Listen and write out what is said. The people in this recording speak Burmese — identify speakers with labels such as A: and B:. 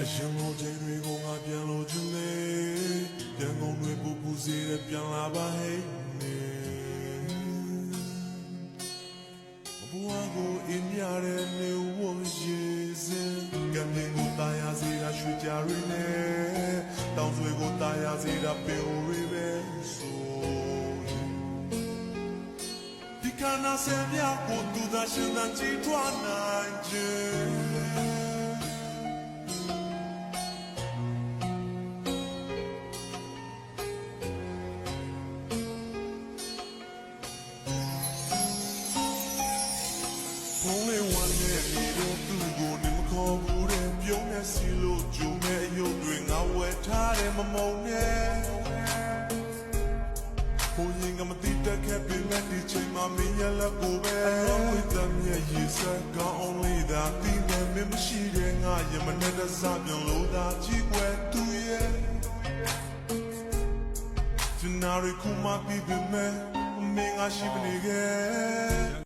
A: အရင်လိုချိန်တွေကိုငါပြန်လို့ချင်လေပြန်ကုန်တွေပူပူစေတဲ့ပြန်လာပါဟဲ့နေဘဝကိုအင်းရတဲ့နေဝရေစင်ကံတင်ကိုတာယာစေတာရွှေကြရင်းနဲ့တောင်ဆွေကိုတာယာစေတာပင်ရီပဲဆိုဒီကနာဆယ်မြကိုသူသာရှင်သာကြည်ထွားနိုင်ခြင်း ဖုန်းလေးဝမ်းနဲ့နေတော့သူ့ကိုနေမခေါ်ဘူးတဲ့ပြုံးနေစီလို့ဂျုံနဲ့ရုပ်တွေငါဝယ်ထားတယ်မမုံနဲ့ဘုံရင်ကမတိတက်ခဲ့ပြီမဲ့ဒီချိန်မှာမင်းရလက်ကိုပဲအလုံးဝတမ်းရဲ့ရေစက်ကောင်း only သာဒီမဲ့မမရှိတဲ့ငါရမနဲ့တစားပြုံလို့သာကြည့်ွယ်သူရဲ့ကျနာရီခုမှပြီးပြီမဲ့မင်းငါရှိမနေခဲ့